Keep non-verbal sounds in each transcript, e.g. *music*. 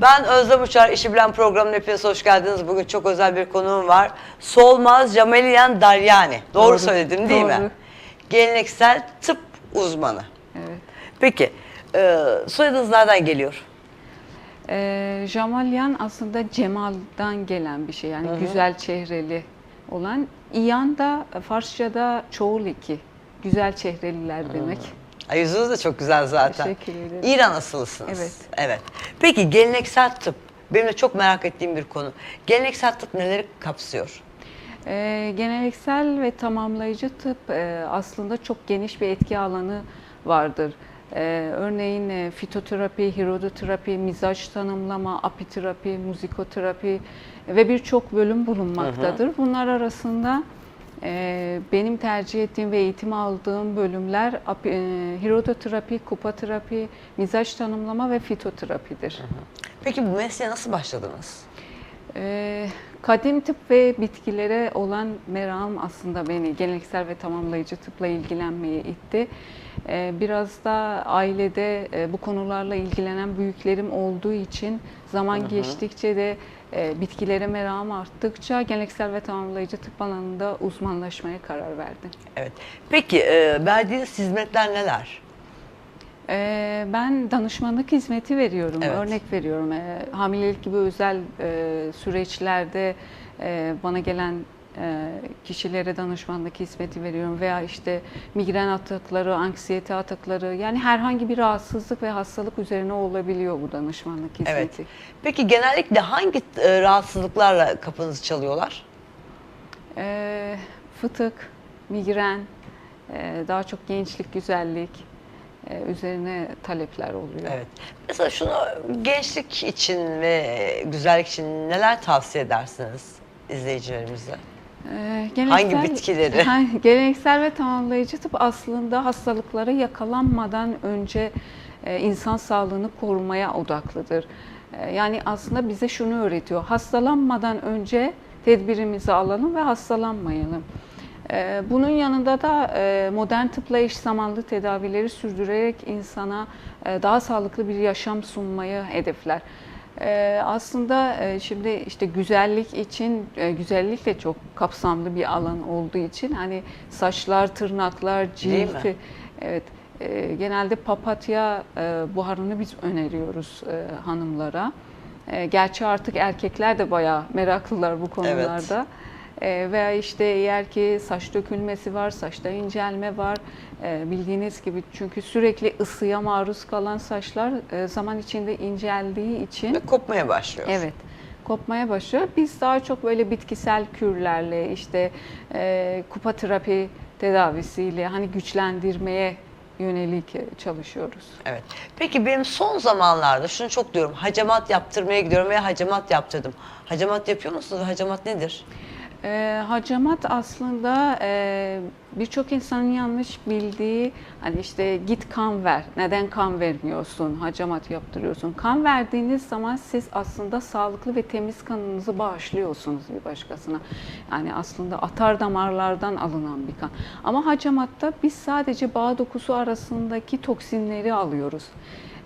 Ben Özlem Uçar, İşi Bilen programına hepiniz hoş geldiniz. Bugün çok özel bir konuğum var. Solmaz Cameliyan Daryani. Doğru, Doğru, söyledim değil mi? doğru. Geleneksel tıp uzmanı. Evet. Peki, e, soyadınız nereden geliyor? Ee, Jamalyan aslında cemaldan gelen bir şey. Yani güzel çehreli olan. İyan da Farsça'da çoğul iki. Güzel çehreliler demek. Ay, yüzünüz de çok güzel zaten. Teşekkür ederim. İran asıllısınız. Evet. Evet. Peki geleneksel tıp, benim de çok merak ettiğim bir konu. Geleneksel tıp neleri kapsıyor? Ee, geleneksel ve tamamlayıcı tıp e, aslında çok geniş bir etki alanı vardır. Ee, örneğin e, fitoterapi, hirodoterapi, mizaç tanımlama, apiterapi, muzikoterapi ve birçok bölüm bulunmaktadır. Bunlar arasında e, benim tercih ettiğim ve eğitim aldığım bölümler e, hirodoterapi, kupaterapi, mizaç tanımlama ve fitoterapidir. Peki bu mesleğe nasıl başladınız? Ee, kadim tıp ve bitkilere olan merakım aslında beni geleneksel ve tamamlayıcı tıpla ilgilenmeye itti. Ee, biraz da ailede e, bu konularla ilgilenen büyüklerim olduğu için zaman geçtikçe de e, bitkilere merakım arttıkça geleneksel ve tamamlayıcı tıp alanında uzmanlaşmaya karar verdim. Evet. Peki e, verdiğiniz hizmetler neler? Ee, Ben danışmanlık hizmeti veriyorum, Evet. örnek veriyorum. Ee, Hamilelik gibi özel e, süreçlerde e, bana gelen kişilere danışmanlık hizmeti veriyorum veya işte migren atakları, anksiyete atakları yani herhangi bir rahatsızlık ve hastalık üzerine olabiliyor bu danışmanlık hizmeti. Evet. Peki genellikle hangi e, rahatsızlıklarla kapınızı çalıyorlar? Ee, Fıtık, migren, e, daha çok gençlik, güzellik e, üzerine talepler oluyor. Evet. Mesela şunu gençlik için ve güzellik için neler tavsiye edersiniz izleyicilerimize? Ee, Hangi bitkileri? *laughs* Ha, Geleneksel ve tamamlayıcı tıp aslında hastalıklara yakalanmadan önce e, insan sağlığını korumaya odaklıdır. E, yani aslında bize şunu öğretiyor. Hastalanmadan önce tedbirimizi alalım ve hastalanmayalım. E, Bunun yanında da e, modern tıpla eş zamanlı tedavileri sürdürerek insana e, daha sağlıklı bir yaşam sunmayı hedefler. Ee, aslında e, şimdi işte güzellik için e, güzellik de çok kapsamlı bir alan olduğu için hani saçlar, tırnaklar, cilt evet e, genelde papatya e, buharını biz öneriyoruz e, hanımlara. E, gerçi artık erkekler de bayağı meraklılar bu konularda. E, veya işte eğer ki saç dökülmesi var, saçta incelme var. E, bildiğiniz gibi çünkü sürekli ısıya maruz kalan saçlar e, zaman içinde inceldiği için Ve kopmaya başlıyor. Evet. Kopmaya başlıyor. Biz daha çok böyle bitkisel kürlerle işte e, kupa terapi tedavisiyle hani güçlendirmeye yönelik çalışıyoruz. Evet. Peki benim son zamanlarda şunu çok diyorum. Hacamat yaptırmaya gidiyorum veya hacamat yaptırdım. Hacamat yapıyor musunuz? Hacamat nedir? E, hacamat aslında e, birçok insanın yanlış bildiği hani işte git kan ver. Neden kan vermiyorsun? Hacamat yaptırıyorsun. Kan verdiğiniz zaman siz aslında sağlıklı ve temiz kanınızı bağışlıyorsunuz bir başkasına. Yani aslında atar damarlardan alınan bir kan. Ama hacamatta biz sadece bağ dokusu arasındaki toksinleri alıyoruz.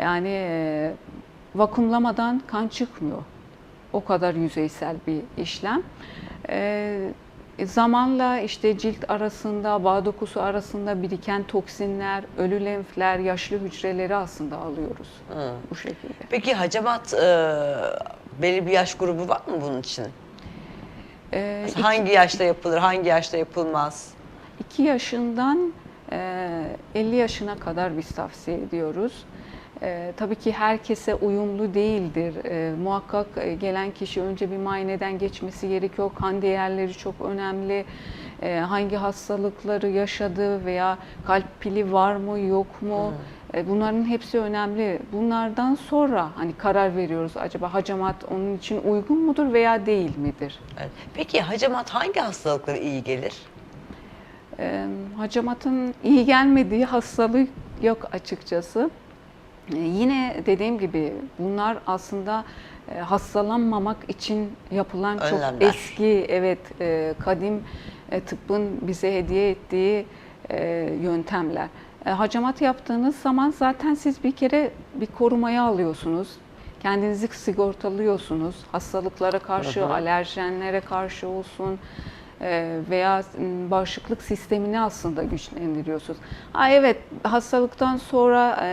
Yani e, vakumlamadan kan çıkmıyor. O kadar yüzeysel bir işlem. Ee, zamanla işte cilt arasında, bağ dokusu arasında biriken toksinler, ölü lenfler, yaşlı hücreleri aslında alıyoruz bu şekilde. Peki hacamat e, belli bir yaş grubu var mı bunun için? Mesela hangi yaşta yapılır, hangi yaşta yapılmaz? 2 yaşından e, 50 yaşına kadar biz tavsiye ediyoruz. E, tabii ki herkese uyumlu değildir. E, muhakkak gelen kişi önce bir muayeneden geçmesi gerekiyor. Kan değerleri çok önemli. E, hangi hastalıkları yaşadı veya kalp pili var mı yok mu? E, Bunların hepsi önemli. Bunlardan sonra hani karar veriyoruz. Acaba hacamat onun için uygun mudur veya değil midir? Evet. Peki hacamat hangi hastalıklara iyi gelir? E, hacamatın iyi gelmediği hastalık yok açıkçası. E, yine dediğim gibi bunlar aslında e, hastalanmamak için yapılan çok Önlemler. eski, evet e, kadim e, tıbbın bize hediye ettiği yöntemler. Hacamat yaptığınız zaman zaten siz bir kere bir korumaya alıyorsunuz. kendinizi sigortalıyorsunuz. Hastalıklara karşı, alerjenlere karşı olsun veya m, bağışıklık sistemini aslında güçlendiriyorsunuz. Ha evet hastalıktan sonra e,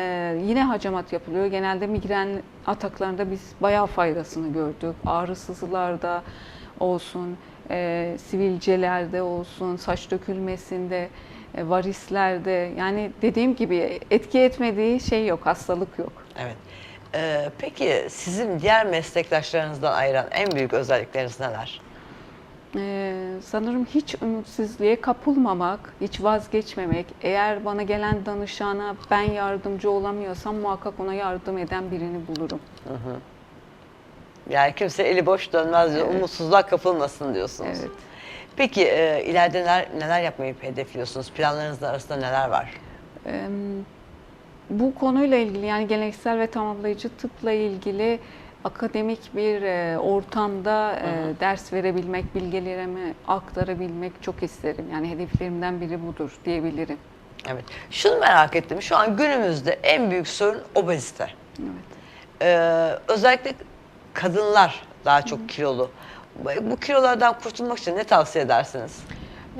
yine hacamat yapılıyor. Genelde migren ataklarında biz bayağı faydasını gördük. Ağrısızlarda olsun, e, sivilcelerde olsun, saç dökülmesinde, e, varislerde yani dediğim gibi etki etmediği şey yok, hastalık yok. Evet. Ee, peki sizin diğer meslektaşlarınızdan ayıran en büyük özellikleriniz neler? Ee, sanırım hiç ümitsizliğe kapılmamak, hiç vazgeçmemek. Eğer bana gelen danışana ben yardımcı olamıyorsam muhakkak ona yardım eden birini bulurum. Yani kimse eli boş dönmez diyor, umutsuzluğa kapılmasın diyorsunuz. Evet. Peki e, ileride neler, neler yapmayı hedefliyorsunuz? Planlarınız arasında neler var? Ee, bu konuyla ilgili yani geleneksel ve tamamlayıcı tıpla ilgili akademik bir e, ortamda e, ders verebilmek, bilgilerimi aktarabilmek çok isterim. Yani hedeflerimden biri budur diyebilirim. Evet. Şunu merak ettim. Şu an günümüzde en büyük sorun obezite. Evet. Ee, özellikle kadınlar daha çok kilolu. Bu- Bu kilolardan kurtulmak için ne tavsiye edersiniz?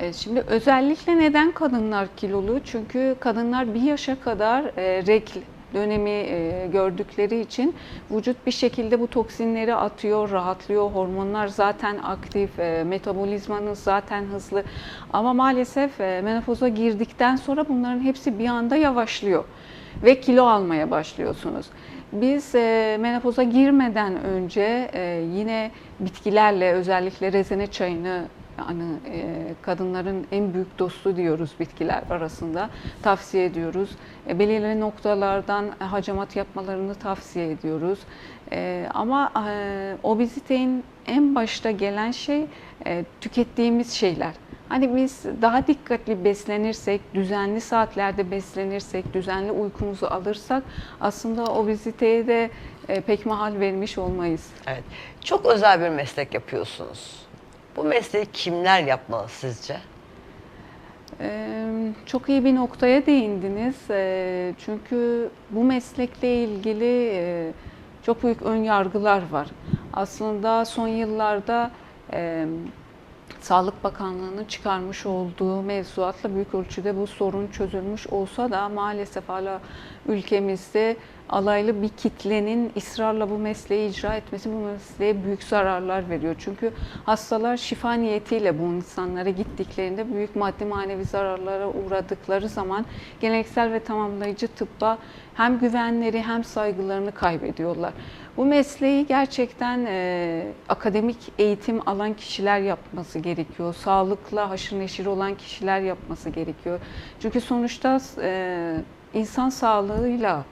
E, Şimdi özellikle neden kadınlar kilolu? Çünkü kadınlar bir yaşa kadar e, regl dönemi e, gördükleri için vücut bir şekilde bu toksinleri atıyor, rahatlıyor. Hormonlar zaten aktif, e, metabolizmanız zaten hızlı. Ama maalesef e, menopoza girdikten sonra bunların hepsi bir anda yavaşlıyor ve kilo almaya başlıyorsunuz. Biz e, menopoza girmeden önce e, yine bitkilerle özellikle rezene çayını yani e, kadınların en büyük dostu diyoruz bitkiler arasında tavsiye ediyoruz. E, belirli noktalardan hacamat yapmalarını tavsiye ediyoruz. E, ama e, obezitenin en başta gelen şey e, tükettiğimiz şeyler. Hani biz daha dikkatli beslenirsek, düzenli saatlerde beslenirsek, düzenli uykumuzu alırsak aslında obeziteye de e, pek mahal vermiş olmayız. Evet. Çok özel bir meslek yapıyorsunuz. Bu mesleği kimler yapmalı sizce? Ee, Çok iyi bir noktaya değindiniz. Ee, Çünkü bu meslekle ilgili e, çok büyük ön yargılar var. Aslında son yıllarda e, Sağlık Bakanlığı'nın çıkarmış olduğu mevzuatla büyük ölçüde bu sorun çözülmüş olsa da maalesef hala ülkemizde alaylı bir kitlenin ısrarla bu mesleği icra etmesi bu mesleğe büyük zararlar veriyor. Çünkü hastalar şifa niyetiyle bu insanlara gittiklerinde büyük maddi manevi zararlara uğradıkları zaman geleneksel ve tamamlayıcı tıbba hem güvenleri hem saygılarını kaybediyorlar. Bu mesleği gerçekten e, akademik eğitim alan kişiler yapması gerekiyor. Sağlıkla haşır neşir olan kişiler yapması gerekiyor. Çünkü sonuçta e, insan sağlığıyla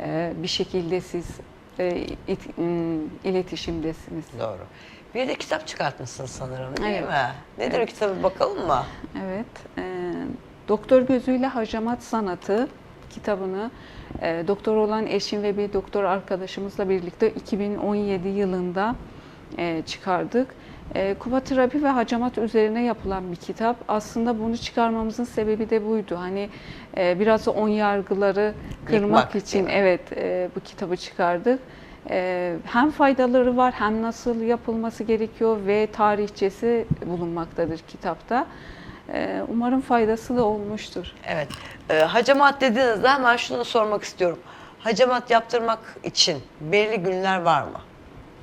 e, bir şekilde siz e, it- m, iletişimdesiniz. Doğru. Bir de kitap çıkartmışsınız sanırım değil Evet. mi? Nedir o kitabı bakalım mı? Evet. e, Doktor Gözüyle Hacamat Sanatı kitabını e, doktor olan eşim ve bir doktor arkadaşımızla birlikte 2017 yılında e, çıkardık. E, kuba terapi ve hacamat üzerine yapılan bir kitap. Aslında bunu çıkarmamızın sebebi de buydu. Hani e, biraz da on yargıları kırmak Yıkmak, için mi? evet e, bu kitabı çıkardık. E, hem faydaları var hem nasıl yapılması gerekiyor ve tarihçesi bulunmaktadır kitapta. E, umarım faydası da olmuştur. Evet. Ee, hacamat dediğinizde hemen şunu sormak istiyorum. Hacamat yaptırmak için belirli günler var mı?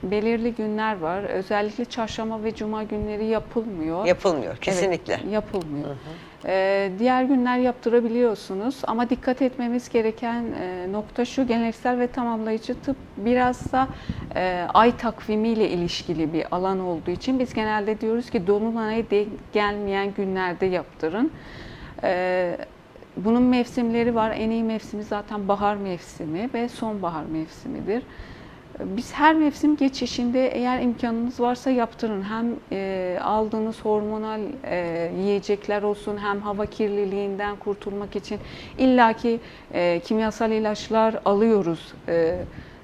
Belirli günler var. Özellikle çarşamba ve cuma günleri yapılmıyor. Yapılmıyor Evet, kesinlikle. yapılmıyor. Ee, diğer günler yaptırabiliyorsunuz ama dikkat etmemiz gereken e, nokta şu geleneksel ve tamamlayıcı tıp biraz da e, ay takvimiyle ilişkili bir alan olduğu için biz genelde diyoruz ki dolunaya denk gelmeyen günlerde yaptırın. Ee, bunun mevsimleri var. En iyi mevsimi zaten bahar mevsimi ve sonbahar mevsimidir. Biz her mevsim geçişinde eğer imkanınız varsa yaptırın. Hem e, aldığınız hormonal e, yiyecekler olsun hem hava kirliliğinden kurtulmak için illaki e, kimyasal ilaçlar alıyoruz e,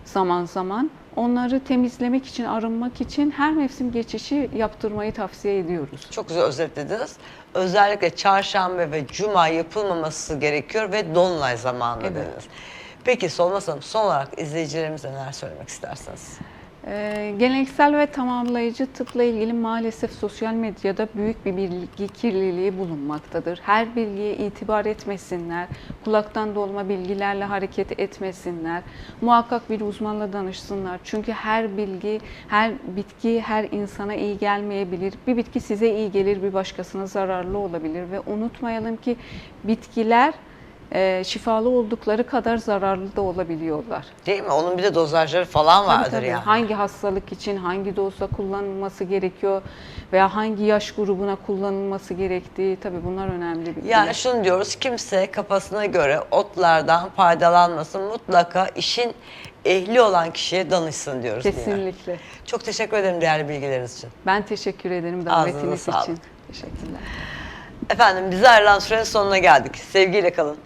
zaman zaman. Onları temizlemek için, arınmak için her mevsim geçişi yaptırmayı tavsiye ediyoruz. Çok güzel özetlediniz. Özellikle çarşamba ve cuma yapılmaması gerekiyor ve dolunay zamanında Evet. dediniz. Peki Solmaz Hanım son olarak izleyicilerimize neler söylemek isterseniz? Ee, geleneksel ve tamamlayıcı tıpla ilgili maalesef sosyal medyada büyük bir bilgi kirliliği bulunmaktadır. Her bilgiye itibar etmesinler, kulaktan dolma bilgilerle hareket etmesinler. Muhakkak bir uzmanla danışsınlar. Çünkü her bilgi, her bitki her insana iyi gelmeyebilir. Bir bitki size iyi gelir, bir başkasına zararlı olabilir ve unutmayalım ki bitkiler e, şifalı oldukları kadar zararlı da olabiliyorlar. Değil mi? Onun bir de dozajları falan Tabii, vardır tabii. yani. Hangi hastalık için hangi doza kullanılması gerekiyor veya hangi yaş grubuna kullanılması gerektiği tabii bunlar önemli bilgiler. Yani şunu diyoruz, kimse kafasına göre otlardan faydalanmasın. Mutlaka işin ehli olan kişiye danışsın diyoruz. Kesinlikle. Çok teşekkür ederim değerli bilgileriniz için. Ben teşekkür ederim davetiniz için. Teşekkürler. Efendim bize ayrılan sürenin sonuna geldik. Sevgiyle kalın.